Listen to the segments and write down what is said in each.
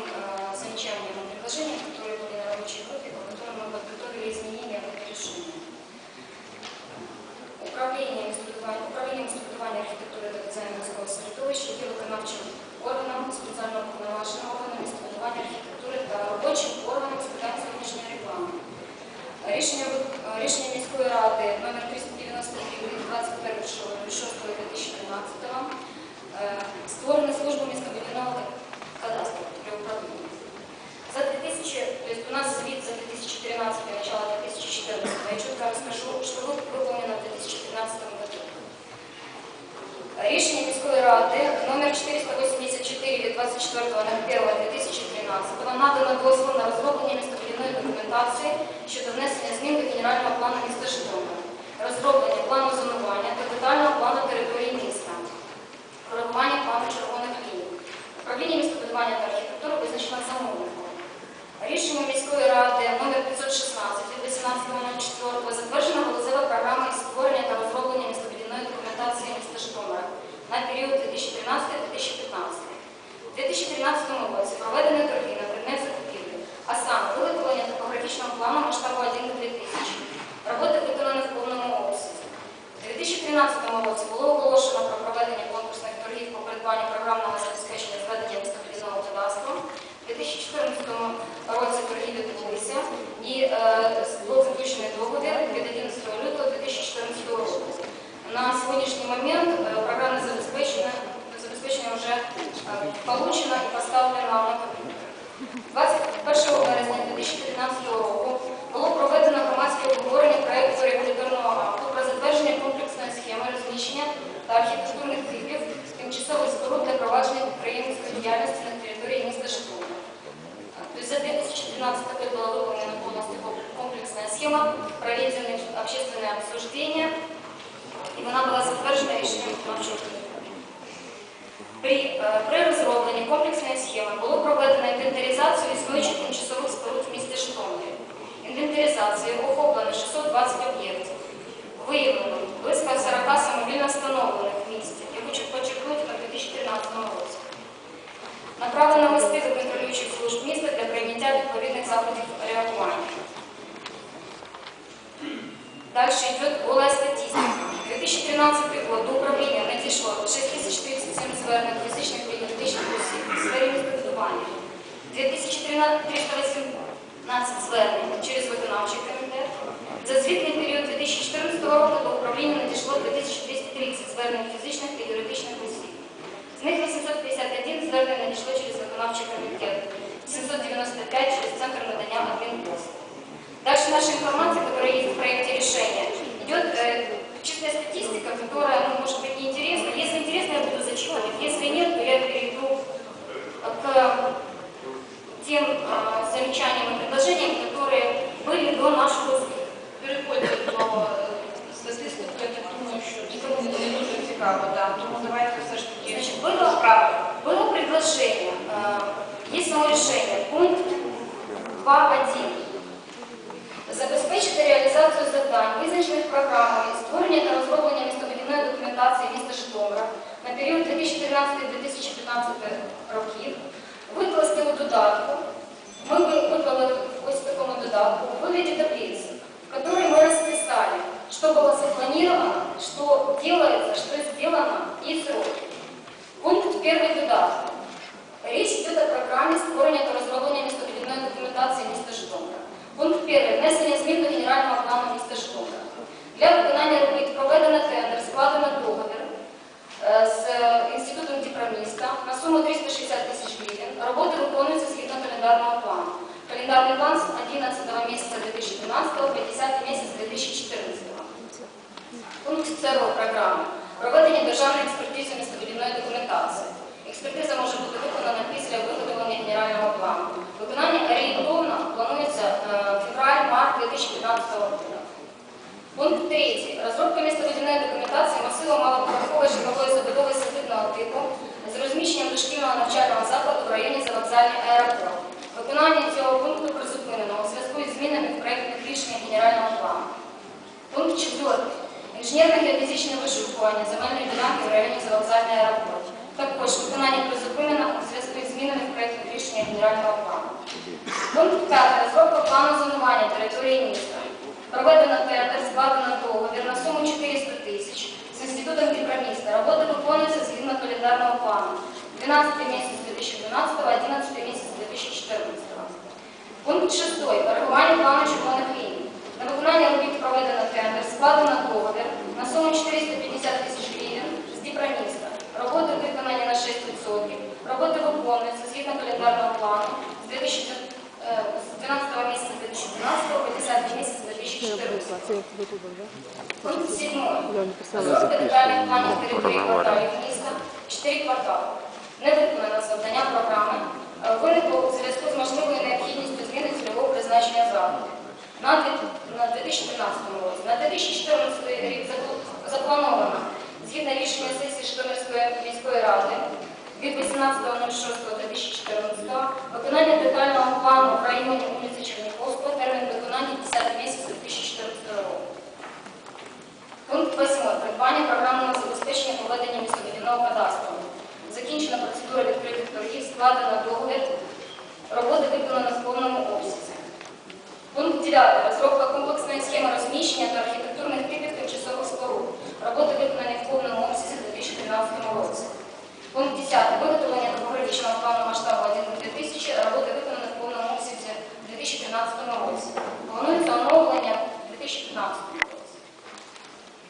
uh, міської ради номер 484 від 24.01.2013 надано дозвіл на розроблення містобудівної документації щодо внесення змін до генерального плану міста Житомира, розроблення плану зонування та детального плану території міста, формування плану червоних ліній. Управління містобудування та архітектури визначено замовником. Рішенням міської ради номер 516 від 18.04 затверджена галузева програма із створення та розроблення містобудівної документації міста Житомира на період 2013-2015. У 2013 році проведені торги на предмет закупівлі, а саме виготовлення топографічного плану масштабу 1 до 2000. Роботи виконані в повному обсязі. У 2013 році було оголошено про проведення конкурсних торгів по придбанню програмного забезпечення зведення містобудівного кадастру. У 2014 році торги відбулися і е, був заключений договір від 11 лютого 2014 року. На сьогоднішній момент е, програмне забезпечення, забезпечення вже е, получено і поставлено на комп'ютер. 21 При, е, розробленні комплексної схеми було проведено інвентаризацію існуючих тимчасових споруд в місті Житомирі. Інвентаризацією охоплено 620 об'єктів. Виявлено близько 40 самовільно встановлених в місті. Я хочу на 2013 році. Направлено листи до контролюючих служб міста для прийняття відповідних заходів реагування. Дальше идет голая статистика. 2013 год до управління надійшло 6037 звернень фізичних та юридичних осіб у сфері містобудування. 2318 звернень через виконавчий комітет. За звітний період 2014 року до управління надійшло 2230 звернень фізичних та юридичних осіб. З них 851 звернень надійшло через виконавчий комітет, 795 через Центр надання адмінпослуг. Дальше наша информация, которая есть в проекте решения, идет э, чистая статистика, которая ну, может быть неинтересна. Если интересно, я буду зачитывать. Если нет, то я перейду к тем э, замечаниям и предложениям, которые были до нашего період 2013-2015 років, викласти у додатку, ми ви- виклали ось в такому додатку у вигляді таблиці, в которой мы расписали, что было запланировано, что делается, что сделано и сроки. Пункт первый додатку. Річ йде о програмі створення та розроблення містобудівної документації міста Житомира. Пункт перший. Внесення змін до генерального плану міста Житомира. Для виконання робіт проведено тендер, складено договір е, З інститутом Діпроміста на суму 360 тисяч гривень. Роботи виконуються згідно календарного плану. Календарний план з 11 місяця 2012 по 10 місяць 2014. Пункт 2 програми. Проведення державної експертизи містобудівної документації. Експертиза може бути виконана після виготовлення генерального плану. Виконання орієнтовно планується е, февраль-март 2015 року. Пункт 3. Розробка містобудівної документації масиву малоповерхової житлової забудови садибного типу з розміщенням дошкільного навчального закладу в районі завокзальний аеропорт. Виконання цього пункту призупинено у зв'язку із змінами в проєктних рішеннях генерального плану. Пункт 4. Інженерне геодезичне вишукування земельної ділянки в районі завокзальний аеропорт. Також виконання призупинено у зв'язку із змінами в проєкті рішення генерального плану. Пункт 5. Розробка плану зонування території міста. Проведено тендер, складено договір на суму 400 тисяч з інститутом Дніпроміста. Роботи виконуються згідно календарного плану. 12 місяць 2012, 11 місяць 2014. Пункт 6. Коригування плану червоних ліній. На виконання робіт проведено тендер, складено договір на суму 450 тисяч гривень з Дніпроміста. Роботи виконані на 6%. Роботи виконуються згідно календарного плану з 2000 е, 12 місяця 2012 по 10 місяць 2014. Це як ви тут, да? Пункт 7. Я. Розробка детальних планів території кварталів міста 4 квартали. Не виконано завдання програми. е, Виникло у зв'язку з можливою необхідністю зміни цільового призначення заходу. На 2013 році. На 2014 рік заплановано згідно рішення сесії Житомирської міської ради від 18.06.2014 виконання детального плану в районі вулиці Черніховського термін виконання 10 місяць 2014 року. Пункт 8. Придбання програмного забезпечення проведення містобудівного кадастру. Закінчена процедура відкритих торгів, складено договір. Роботи виконано в повному обсязі. Пункт 9. Розробка комплексної схеми розміщення та архітектурних типів тимчасових споруд. Роботи виконані в повному обсязі у 2013 році. Пункт 10. Виготовлення топографічного плану масштабу 1 на 2 тисячі. Роботи виконані в повному обсязі у 2013 році. Планується оновлення у 2015 році.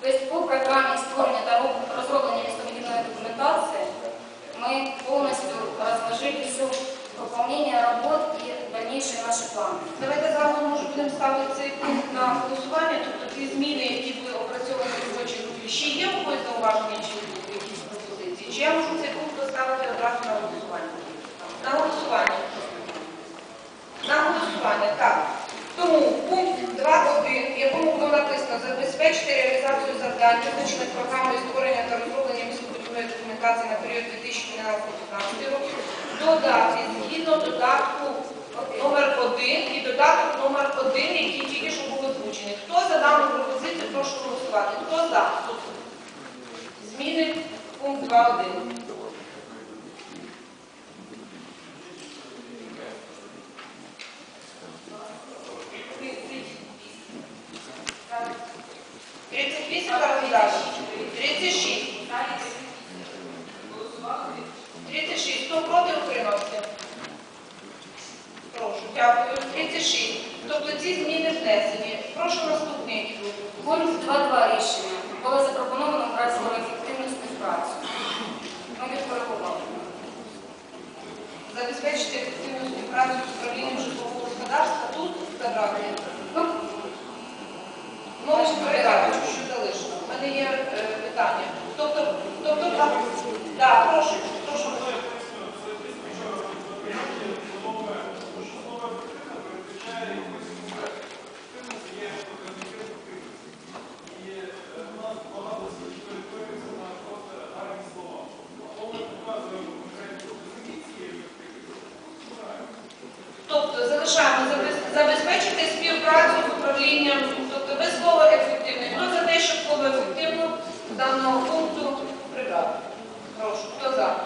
Тобто по програмі створення та ми повністю разложили всю выполнение работ и дальнейшие наши планы. Давайте зараз може будемо ставити цей пункт на голосування, тобто ті зміни, які ви опрацьовували в робочій групі. Ще є когось зауваження чи якісь пропозиції? Чи я можу цей пункт поставити одразу на голосування? На голосування. На голосування, так. Тому пункт 2.1, в якому було написано забезпечити реалізацію завдань, визначених програмою створення та розроблення містобудівної документації на період 2012-2015 років, додати згідно додатку номер 1 і додаток номер 1, які тільки що був озвучений. Хто за дану пропозицію, прошу голосувати. Хто за? Зміни пункт 2.1. Тридцять вісім. Тридцять шість. Тридцять шість. Хто проти утримався? Прошу, дякую. 36. Тобто ці зміни внесені. Прошу наступний. Пункт 2.2 рішення було запропоновано брати про ефективну співпрацю. Ми відкоригували. Забезпечити ефективну співпрацю з управлінням житлового господарства тут забрати. Ну, Мову передачу, що залишило. У мене є е, питання. Тобто, тобто, так, да, прошу, прошу. Тобто залишаємо забез- забезпечити співпрацю управлінням, тобто без слова ефективний. Хто за те, щоб слово ефективно даного пункту прибрати? Прошу, хто за?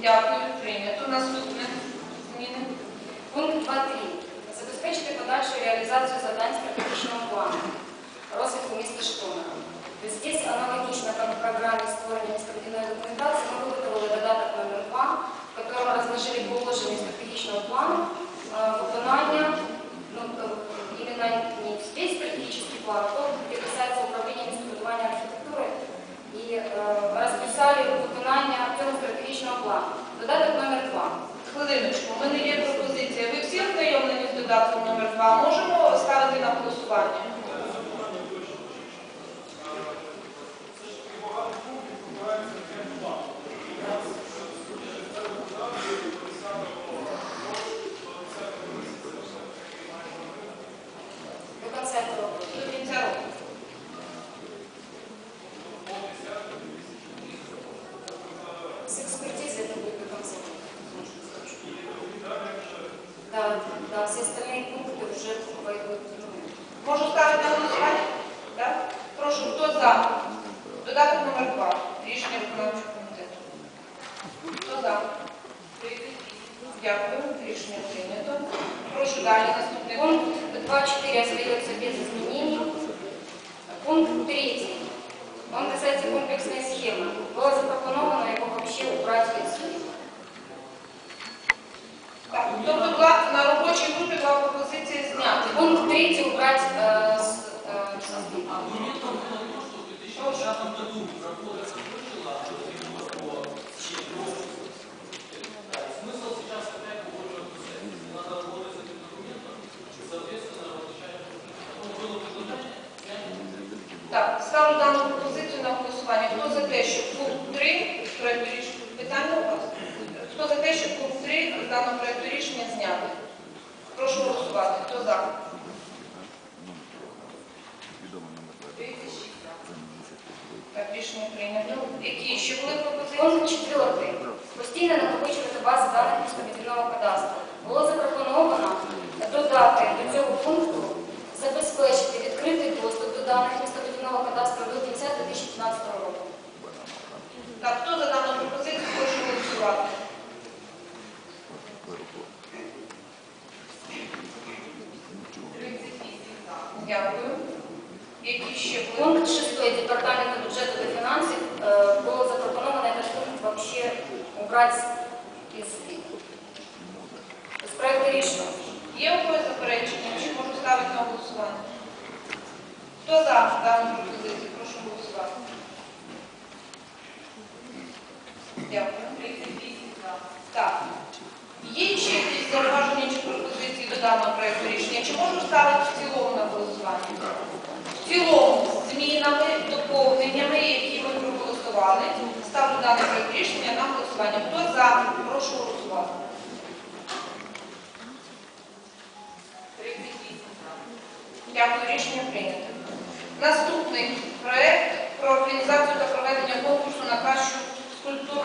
Дякую, прийнято. Наступне зміни. Пункт 2.3. Забезпечити подальшу реалізацію завдань стратегічного плану розвитку міста Житомира. Здесь аналогично как в программе створения містобудівної документации мы выготовили додаток номер 2, в котором разложили положення стратегічного плану э, виконання, ну, э, именно не весь стратегический план, а то, где касается управления містобудування архітектури, і э, розписали виконання цього стратегічного плану. Додаток номер 2. Хвилиночку, у мене є пропозиція. Ви всі ознайомлені з додатком номер 2 Можемо ставити на голосування? за? Додаток номер 2. Рішення виконавчого комітету. Хто за? Дякую. Рішення прийнято. Прошу далі. Наступний пункт. Пункт 2.4 остается без изменений. Пункт 3. Он касается комплексной схемы. Было запропоновано его вообще убрать из Так, тобто була на робочій групі була пропозиція зняти. Пункт 3 убрать э, с, Прошу. Так, ставлю дану пропозицію на голосування. Хто за те, щоб пункт 3 проекту рішення питання у вас? За те, щоб пункт 3 з даного проекту рішення зняти? Прошу голосувати. Хто за? Які ще були пропозиції? Пункт 4. Постійно накопичувати бази даних містобудівного кадастру. Було запропоновано додати до цього пункту забезпечити відкритий доступ до даних містобудівного кадастру до кінця 2015 року. Так, хто за дану пропозицію, прошу голосувати. Дякую. Які ще були? Пункт 6 Департаменту бюджету та фінансів е, було запропоновано этот пункт вообще убрать из, из проекту рішення. Є у когось заперечення? Чи можу ставити на голосування? Хто за дану пропозицію? Прошу голосувати. Дякую. Так. Є ще якісь зауваження чи пропозиції до даного проекту рішення? Чи можу ставити в цілому на голосування? В цілому з змінами, доповненнями, які ми проголосували. Ставлю даний проект рішення на голосування. Хто за? Прошу голосувати. Дякую, рішення прийнято. Наступний проект про організацію та проведення конкурсу на кращу скульптурну